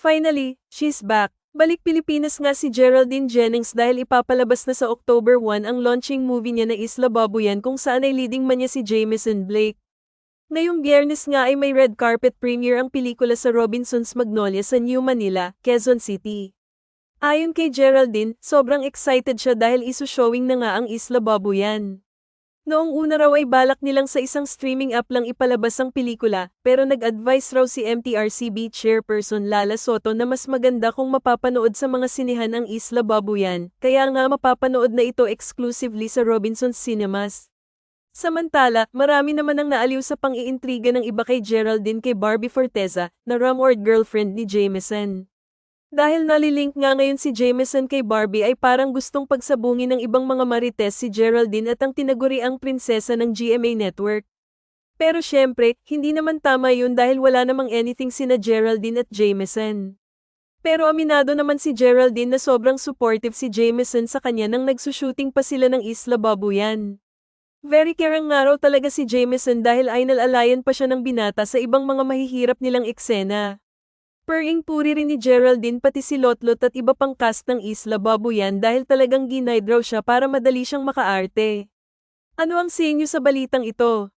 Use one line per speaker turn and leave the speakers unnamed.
Finally, she's back. Balik Pilipinas nga si Geraldine Jennings dahil ipapalabas na sa October 1 ang launching movie niya na Isla Babuyan kung saan ay leading man niya si Jameson Blake. Ngayong biyernes nga ay may red carpet premiere ang pelikula sa Robinson's Magnolia sa New Manila, Quezon City. Ayon kay Geraldine, sobrang excited siya dahil isu-showing na nga ang Isla Babuyan. Noong una raw ay balak nilang sa isang streaming app lang ipalabas ang pelikula, pero nag-advise raw si MTRCB chairperson Lala Soto na mas maganda kung mapapanood sa mga sinihan ang Isla Babuyan, kaya nga mapapanood na ito exclusively sa Robinsons Cinemas. Samantala, marami naman ang naaliw sa pang-iintriga ng iba kay Geraldine kay Barbie Forteza, na rumored girlfriend ni Jameson. Dahil nalilink nga ngayon si Jameson kay Barbie ay parang gustong pagsabungin ng ibang mga marites si Geraldine at ang tinaguriang prinsesa ng GMA Network. Pero syempre, hindi naman tama yun dahil wala namang anything sina Geraldine at Jameson. Pero aminado naman si Geraldine na sobrang supportive si Jameson sa kanya nang nagsushooting pa sila ng Isla Babuyan. Very caring nga raw talaga si Jameson dahil ay nalalayan pa siya ng binata sa ibang mga mahihirap nilang eksena. Pering puri rin ni Geraldine pati si Lotlot at iba pang cast ng Isla Babuyan dahil talagang ginaid raw siya para madali siyang makaarte. Ano ang sa inyo sa balitang ito?